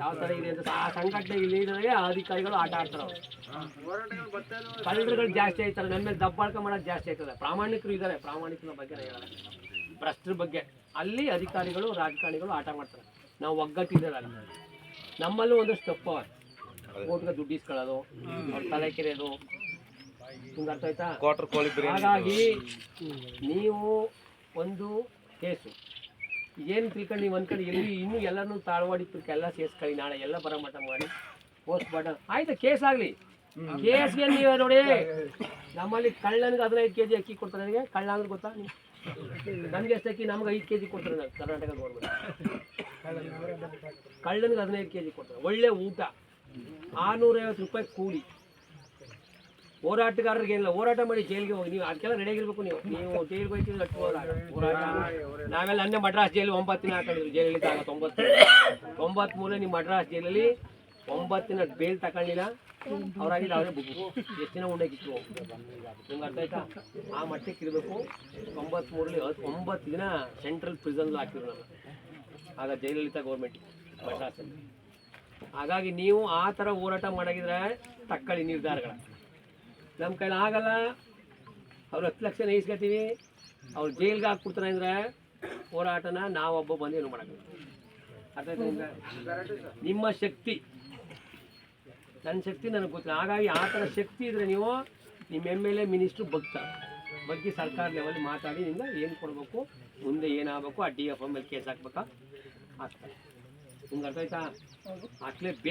ಯಾವ ತರ ಇದೆ ಅಂತ. ಆ ಸಂಘಟನೆ ಲೀಡರ್ಗೆ ಅಧಿಕಾರಿಗಳು ಆಟ ಆಡ್ತಾರೆ. ಕಳ್ಳರುಗಳು ಜಾಸ್ತಿ ಆಯ್ತಾರೆ. ನನ್ನ ಮೇಲೆ ದಬ್ಬಾಳ್ಕ ಮಾಡೋದು ಜಾಸ್ತಿ ಆಯ್ತದೆ. ಪ್ರಾಮಾಣಿಕರು ಇದ್ದಾರೆ. ಪ್ರಾಮಾಣಿಕರ ಬಗ್ಗೆ ಹೇಳಲ್ಲ ಭ್ರಷ್ಟರ ಬಗ್ಗೆ. ಅಲ್ಲಿ ಅಧಿಕಾರಿಗಳು ರಾಜಕಾರಣಿಗಳು ಆಟ ಮಾಡ್ತಾರೆ. ನಾವು ಒಗ್ಗಟ್ಟಿದ್ದಾರೆ ಅಲ್ಲಿ ನಮ್ಮಲ್ಲೂ. ಒಂದಷ್ಟು ತಪ್ಪು ಓಟ್ಗೆ ದುಡ್ಡು ಇಸ್ಕೊಳ್ಳೋದು ಅವ್ರ ತಲೆ ಕೆರೆಯೋದು. ನಿಮ್ಗೆ ಅರ್ಥ ಆಯ್ತಾ? ಹಾಗಾಗಿ ನೀವು ಒಂದು ಕೇಸು. ಏನು ತಿಳ್ಕೊಂಡು ನೀವು ಅಂದ್ಕೊಂಡು ಎಲ್ಲಿ ಇನ್ನೂ ಎಲ್ಲರೂ ತಾಳ್ವಾಡಿ ಎಲ್ಲ ಸೇರಿಸ್ಕೊಳ್ಳಿ ನಾಳೆ ಎಲ್ಲ ಬರೋ ಮಟ್ಟ ಮಾಡಿ ಪೋಸ್ಟ್ ಮಾರ್ಟಮ್ ಆಯ್ತು ಕೇಸ್ ಆಗಲಿ. ಕೇಸ್ಗೆ ನೀವು ನೋಡಿ. ನಮ್ಮಲ್ಲಿ ಕಳ್ಳನಿಗೆ ಹದಿನೈದು ಕೆ ಜಿ ಅಕ್ಕಿ ಕೊಡ್ತಾರೆ ನನಗೆ. ಕಳ್ಳ ಅಂದ್ರೆ ಗೊತ್ತಾ? ನನಗೆ ಎಷ್ಟು ಅಕ್ಕಿ? ನಮ್ಗೆ ಐದು ಕೆ ಜಿ ಕೊಡ್ತಾರೆ ನಾನು ಕರ್ನಾಟಕ ಗೌರ್ಮೆಂಟ್ ಕಳ್ಳನಿಗೆ ಹದಿನೈದು ಕೆ ಜಿ ಕೊಡ್ತಾರೆ. ಒಳ್ಳೆ ಊಟ. ಆರುನೂರೈವತ್ತು ರೂಪಾಯಿ ಕೂಲಿ. ಹೋರಾಟಗಾರರಿಗೆ ಏನಿಲ್ಲ ಹೋರಾಟ ಮಾಡಿ ಜೈಲಿಗೆ ಹೋಗಿ, ನೀವು ಅದಕ್ಕೆಲ್ಲ ರೆಡಿ ಆಗಿರ್ಬೇಕು ನೀವು. ನೀವು ಜೈಲಿಗೆ ಹೋಗ್ತೀವಿ ಅಷ್ಟು ಹೋರಾಟ. ಹೋರಾಟ ನಾವೆಲ್ಲ ಅನ್ನೇ ಮಡ್ರಾಸ್ ಜೈಲು ಒಂಬತ್ತು ದಿನ ಹಾಕೊಂಡಿದ್ವಿ, ಜೈಲಲ್ಲಿ ಆಗ ತೊಂಬತ್ತು. ತೊಂಬತ್ಮೂರನೇ ನಿಮ್ಮ ಮಡ್ರಾಸ್ ಜೈಲಲ್ಲಿ ಒಂಬತ್ತಿನ ಬೇಲ್ ತಗೊಂಡಿಲ್ಲ. ಅವರಾಗಿಲ್ಲ, ಅವರೇ ಬುಕ್ಕು ಎಷ್ಟು ದಿನ ಉಂಡಾಗಿತ್ತು ನಿಮ್ಗೆ ಅರ್ಥ ಆಯ್ತಾ? ಆ ಮಟ್ಟಕ್ಕೆ ಇರಬೇಕು. ತೊಂಬತ್ಮೂರಲ್ಲಿ ಮೂರಲ್ಲಿ ಒಂಬತ್ತು ದಿನ ಸೆಂಟ್ರಲ್ ಪ್ರಿಸನ್ಲು ಹಾಕಿದ್ರು ನಾನು ಆಗ ಜೈಲಲಿತ ಗೌರ್ಮೆಂಟ್ ಮಡ್ರಾಸಲ್ಲಿ ಹಾಗಾಗಿ ನೀವು ಆ ಥರ ಹೋರಾಟ ಮಾಡಾಗಿದ್ರೆ ತಕ್ಕಳಿ ನಿರ್ಧಾರಗಳ. ನಮ್ಮ ಕೈಲಿ ಆಗಲ್ಲ. ಅವ್ರು ಹತ್ತು ಲಕ್ಷ ನೇಯಿಸ್ಕೊತೀವಿ ಅವ್ರು ಜೈಲ್ಗೆ ಹಾಕ್ಬಿಡ್ತಾರೆ ಅಂದರೆ ಹೋರಾಟನ ನಾವೊಬ್ಬ ಬಂದು ಏನು ಮಾಡೋದು ಅರ್ಥ? ನಿಮ್ಮ ಶಕ್ತಿ ನನ್ನ ಶಕ್ತಿ ನನಗೆ ಗೊತ್ತಿಲ್ಲ. ಹಾಗಾಗಿ ಆ ಥರ ಶಕ್ತಿ ಇದ್ರೆ ನೀವು ನಿಮ್ಮ ಎಂ ಎಲ್ ಎ ಮಿನಿಸ್ಟ್ರು ಭಕ್ತ. ಬಗ್ಗೆ ಸರ್ಕಾರ ಲೆವೆಲ್ ಮಾತಾಡಿ ನಿಮ್ಗೆ ಏನು ಕೊಡಬೇಕು ಮುಂದೆ ಏನಾಗಬೇಕು ಆ D F M L case ಹಾಕ್ಬೇಕಾ? ಹಾಕ್ತಾರೆ ನಿಮ್ಗೆ ಅರ್ಥ ಆಯ್ತಾ? ಹಾಕ್ಲೇಬೇಕು